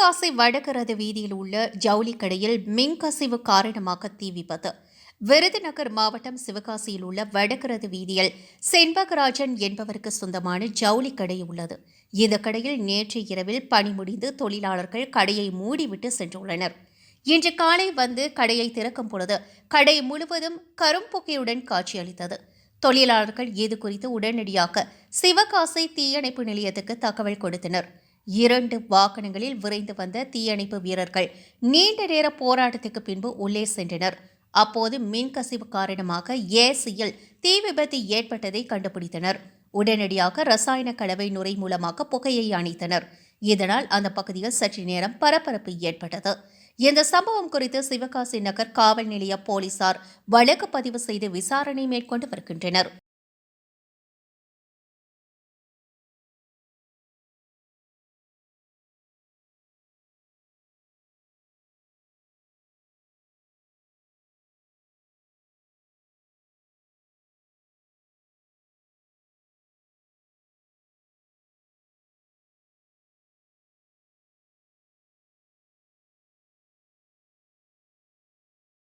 சிவகாசி வடகரது வீதியில் உள்ள ஜவுளி கடையில் மின்கசிவு காரணமாக தீ விபத்து. விருதுநகர் மாவட்டம் சிவகாசியில் உள்ள வடகரது வீதியில் செண்பகராஜன் என்பவருக்கு சொந்தமான ஜவுளி கடை உள்ளது. இந்த கடையில் நேற்று இரவில் பணி முடிந்து தொழிலாளர்கள் கடையை மூடிவிட்டு சென்றுள்ளனர். இன்று காலை வந்து கடையை திறக்கும் பொழுது கடை முழுவதும் கரும்புகையுடன் காட்சியளித்தது. தொழிலாளர்கள் இது குறித்து உடனடியாக சிவகாசி தீயணைப்பு நிலையத்துக்கு தகவல் கொடுத்தனர். இரண்டு வாகனங்களில் விரைந்து வந்த தீயணைப்பு வீரர்கள் நீண்ட நேர போராட்டத்துக்கு பின்பு உள்ளே சென்றனர். அப்போது மின்கசிவு காரணமாக ஏசியில் தீ விபத்து ஏற்பட்டதை கண்டுபிடித்தனர். உடனடியாக ரசாயன கலவை நுரை மூலமாக புகையை அணைத்தனர். இதனால் அந்த பகுதியில் சற்று நேரம் பரபரப்பு ஏற்பட்டது. இந்த சம்பவம் குறித்து சிவகாசி நகர் காவல் நிலைய போலீசார் வழக்கு பதிவு செய்து விசாரணை மேற்கொண்டு வருகின்றனர்.